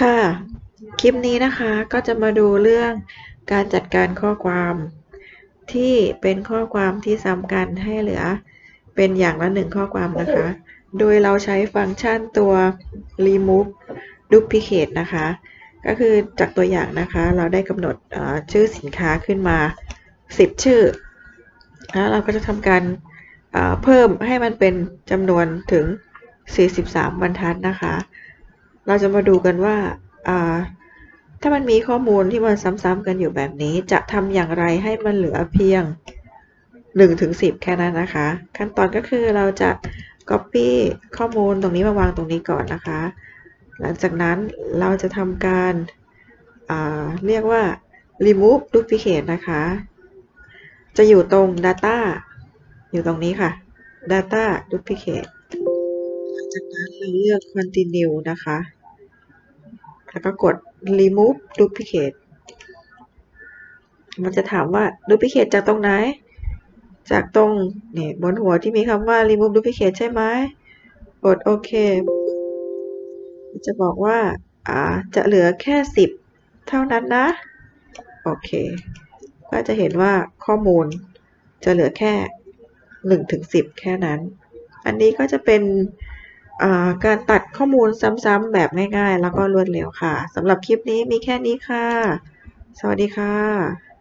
ค่ะ คลิปนี้นะคะก็จะมาดูเรื่องการจัดการข้อความ ที่เป็นข้อความที่ซ้ำกันให้เหลือ เป็นอย่างละหนึ่งข้อความนะคะ โดยเราใช้ฟังก์ชันตัว remove duplicate นะคะ ก็คือจากตัวอย่างนะคะ เราได้กำหนดชื่อสินค้าขึ้นมา 10 ชื่อ แล้วเราก็จะทำการเพิ่มให้มันเป็นจำนวนถึง 43 บรรทัดนะคะ เราจะมาดูกันว่าถ้ามันมีข้อมูลที่มันซ้ำๆกันอยู่แบบนี้ จะทำอย่างไรให้มันเหลือเพียง 1-10 แค่นั้นนะคะ ขั้นตอนก็คือเราจะ copy ข้อมูลตรงนี้มาวางตรงนี้ก่อนนะคะ หลังจากนั้นเราจะทำการาเรียกว่า remove duplicate นะคะ จะอยู่ตรง data อยู่ตรงนี้ค่ะ data duplicate จากนั้นเราเลือก continue นะคะ แล้วก็กด remove duplicate มันจะถามว่า duplicate จากตรงไหน จากตรงนี่บนหัวที่มีคำว่า remove duplicate ใช่ไหมกดโอเค จะบอกว่า อ่า จะเหลือแค่ 10 เท่านั้นนะ โอเค ก็จะเห็นว่าข้อมูลจะเหลือแค่1ถึง10 แค่นั้น อันนี้ก็จะเป็น การตัดข้อมูลซ้ำๆแบบง่ายๆ แล้วก็รวดเร็วค่ะสำหรับคลิปนี้มีแค่นี้ค่ะ สวัสดีค่ะ